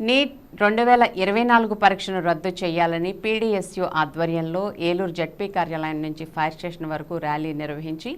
Neat రెండు వేల ఇరవై నాలుగు పరీక్షను రద్దు చేయాలని పీడీఎస్యు ఆధ్వర్యంలో ఏలూరు జడ్పీ కార్యాలయం నుంచి ఫైర్ స్టేషన్ వరకు ర్యాలీ నిర్వహించి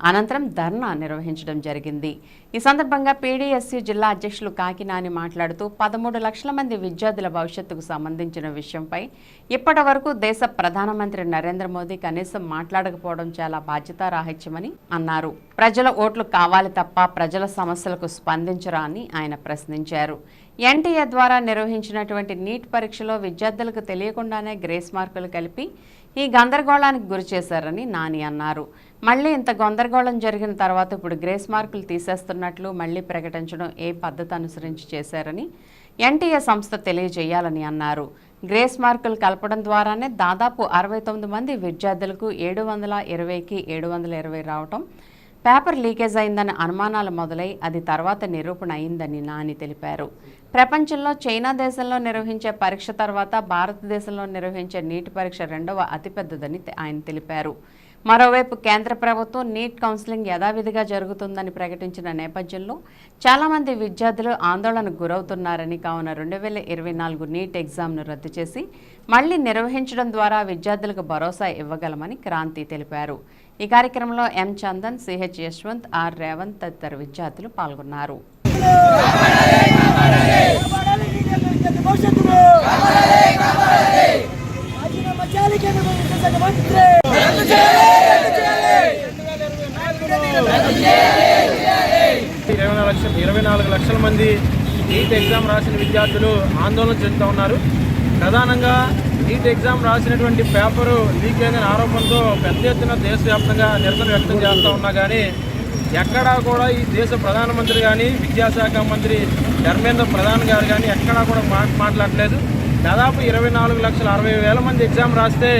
అనంతరం ధర్నా నిర్వహించడం జరిగింది. ఈ సందర్భంగా పీడీఎస్యు జిల్లా అధ్యక్షులు కాకినాని మాట్లాడుతూ పదమూడు లక్షల మంది విద్యార్థుల భవిష్యత్తుకు సంబంధించిన విషయంపై ఇప్పటి వరకు దేశ ప్రధానమంత్రి నరేంద్ర మోదీ కనీసం మాట్లాడకపోవడం చాలా బాధ్యతారాహిత్యమని అన్నారు. ప్రజల ఓట్లు కావాలి తప్ప ప్రజల సమస్యలకు స్పందించరా అని ఆయన ప్రశ్నించారు. ఎన్టీఏ ద్వారా నిర్వహించినటువంటి నీట్ పరీక్షలో విద్యార్థులకు తెలియకుండానే గ్రేస్ మార్కులు కలిపి ఈ గందరగోళానికి గురి చేశారని నాని అన్నారు. మళ్ళీ ఇంత గందరగోళం జరిగిన తర్వాత ఇప్పుడు గ్రేస్ మార్కులు తీసేస్తున్నట్లు మళ్ళీ ప్రకటించడం ఏ పద్ధతి అనుసరించి చేశారని ఎన్టీఏ సంస్థ తెలియజేయాలని అన్నారు. గ్రేస్ మార్కులు కలపడం ద్వారానే దాదాపు అరవై తొమ్మిది మంది విద్యార్థులకు ఏడు వందల ఇరవైకి ఏడు వందల ఇరవై రావటం పేపర్ లీకేజ్ అయిందన్న అనుమానాలు మొదలై అది తర్వాత నిరూపణ అయిందని నాని తెలిపారు. ప్రపంచంలో చైనా దేశంలో నిర్వహించే పరీక్ష తర్వాత భారతదేశంలో నిర్వహించే నీటి పరీక్ష రెండవ అతిపెద్దదని ఆయన తెలిపారు. మరోవైపు కేంద్ర ప్రభుత్వం నీట్ కౌన్సిలింగ్ యథావిధిగా జరుగుతుందని ప్రకటించిన నేపథ్యంలో చాలామంది విద్యార్థులు ఆందోళనకు గురవుతున్నారని కావున రెండు వేల ఇరవై నాలుగు నీట్ ఎగ్జామ్ను రద్దు చేసి మళ్ళీ నిర్వహించడం ద్వారా విద్యార్థులకు భరోసా ఇవ్వగలమని క్రాంతి తెలిపారు. ఈ కార్యక్రమంలో M Chandan C H Yashwant R Revanth తదితర విద్యార్థులు పాల్గొన్నారు కాపాడాలి నీకెందుకు విద్యార్థి భవిష్యత్తును రాజీనామా చేయాలి కేంద్ర ప్రభుత్వ శాఖ మంత్రి ఇరవై నాలుగు లక్షల ఇరవై నాలుగు లక్షల మంది నీట్ ఎగ్జామ్ రాసిన విద్యార్థులు ఆందోళన చెందుతూ ఉన్నారు. ప్రధానంగా నీట్ ఎగ్జామ్ రాసినటువంటి పేపరు లీక్ అయిన ఆరోపణతో పెద్ద ఎత్తున దేశవ్యాప్తంగా నిరసన వ్యక్తం చేస్తూ ఉన్నా కానీ ఎక్కడా కూడా ఈ దేశ ప్రధానమంత్రి కానీ విద్యాశాఖ మంత్రి ధర్మేంద్ర ప్రధాన్ గారు కానీ ఎక్కడా కూడా మాట మాట్లాడలేదు. దాదాపు ఇరవై నాలుగు లక్షల అరవై వేల మంది ఎగ్జామ్ రాస్తే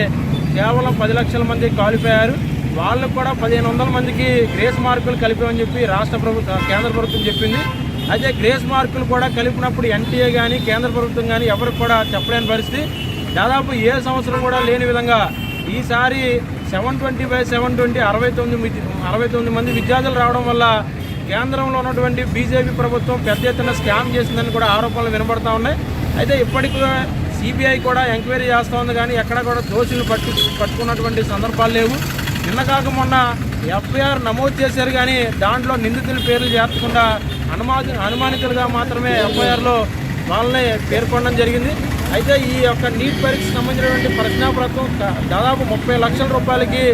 కేవలం పది లక్షల మంది క్వాలిఫై అయ్యారు. వాళ్ళకు కూడా పదిహేను వందల మందికి గ్రేస్ మార్కులు కలిపామని చెప్పి రాష్ట్ర ప్రభుత్వం కేంద్ర ప్రభుత్వం చెప్పింది. అయితే గ్రేస్ మార్కులు కూడా కలిపినప్పుడు ఎన్టీఏ కానీ కేంద్ర ప్రభుత్వం కానీ ఎవరికి కూడా చెప్పలేని పరిస్థితి. దాదాపు ఏ సంవత్సరం కూడా లేని విధంగా ఈసారి seven twenty by seven twenty అరవై తొమ్మిది అరవై తొమ్మిది మంది విద్యార్థులు రావడం వల్ల కేంద్రంలో ఉన్నటువంటి బీజేపీ ప్రభుత్వం పెద్ద ఎత్తున స్కామ్ చేసిందని కూడా ఆరోపణలు వినబడతా ఉన్నాయి. అయితే ఇప్పటికీ సిబిఐ కూడా ఎంక్వైరీ చేస్తూ ఉంది కానీ ఎక్కడ కూడా దోషులు పట్టు పట్టుకున్నటువంటి సందర్భాలు లేవు. నిన్న కాక మొన్న ఎఫ్ఐఆర్ నమోదు చేశారు కానీ దాంట్లో నిందితుల పేర్లు చేర్చకుండా అనుమా అనుమానితులుగా మాత్రమే ఎఫ్ఐఆర్లో వాళ్ళని పేర్కొనడం జరిగింది. అయితే ఈ యొక్క నీట్ పరీక్షకు సంబంధించినటువంటి ప్రశ్నాపత్రం దాదాపు ముప్పై లక్షల రూపాయలకి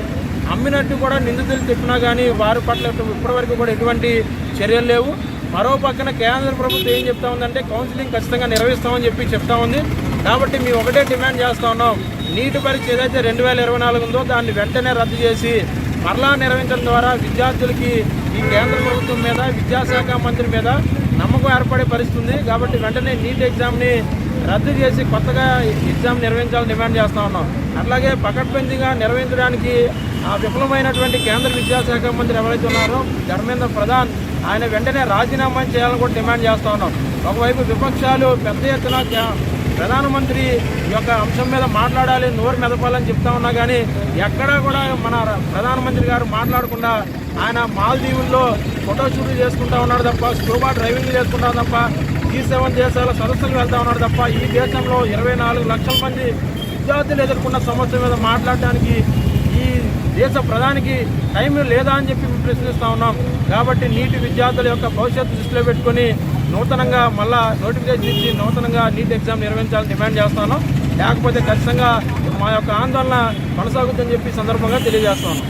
అమ్మినట్టు కూడా నిందితులు చెప్పినా కానీ వారి పట్ల ఇప్పటివరకు కూడా ఎటువంటి చర్యలు లేవు. మరో పక్కన కేంద్ర ప్రభుత్వం ఏం చెప్తా ఉందంటే కౌన్సిలింగ్ ఖచ్చితంగా నిర్వహిస్తామని చెప్పి చెప్తా ఉంది. కాబట్టి మేము ఒకటే డిమాండ్ చేస్తా ఉన్నాం. నీటి పరీక్ష ఏదైతే రెండు వేల ఇరవై నాలుగు ఉందో దాన్ని వెంటనే రద్దు చేసి మరలా నిర్వహించడం ద్వారా విద్యార్థులకి ఈ కేంద్ర ప్రభుత్వం మీద విద్యాశాఖ మంత్రి మీద నమ్మకం ఏర్పడే పరిస్థితి ఉంది. కాబట్టి వెంటనే నీట్ ఎగ్జామ్ని రద్దు చేసి కొత్తగా ఎగ్జామ్ నిర్వహించాలని డిమాండ్ చేస్తా ఉన్నాం. అట్లాగే పకడ్బందీగా నిర్వహించడానికి ఆ విఫలమైనటువంటి కేంద్ర విద్యాశాఖ మంత్రి ఎవరైతే ఉన్నారో ధర్మేంద్ర ప్రధాన్ ఆయన వెంటనే రాజీనామా చేయాలని కూడా డిమాండ్ చేస్తా ఉన్నాం. ఒకవైపు విపక్షాలు పెద్ద ఎత్తున ప్రధానమంత్రి యొక్క అంశం మీద మాట్లాడాలి నోరు మెదపాలని చెప్తా ఉన్నా కానీ ఎక్కడా కూడా మన ప్రధానమంత్రి గారు మాట్లాడకుండా ఆయన మాల్దీవుల్లో ఫోటో షూట్ చేసుకుంటా ఉన్నాడు తప్ప స్కూబా డ్రైవింగ్ చేసుకుంటా తప్ప ఈ సెవెన్ దేశాల సదస్సులకు వెళ్తా ఉన్నాడు తప్ప ఈ దేశంలో ఇరవై నాలుగు లక్షల మంది విద్యార్థులు ఎదుర్కొన్న సమస్య మీద మాట్లాడడానికి దేశ ప్రధానికి టైం లేదా అని చెప్పి మేము ప్రశ్నిస్తూ ఉన్నాం. కాబట్టి నీటి విద్యార్థుల యొక్క భవిష్యత్తు దృష్టిలో పెట్టుకొని నూతనంగా మళ్ళా నోటిఫికేషన్ ఇచ్చి నూతనంగా నీట్ ఎగ్జామ్ నిర్వహించాలని డిమాండ్ చేస్తాను లేకపోతే ఖచ్చితంగా మా యొక్క ఆందోళన కొనసాగుతుందని చెప్పి సందర్భంగా తెలియజేస్తాను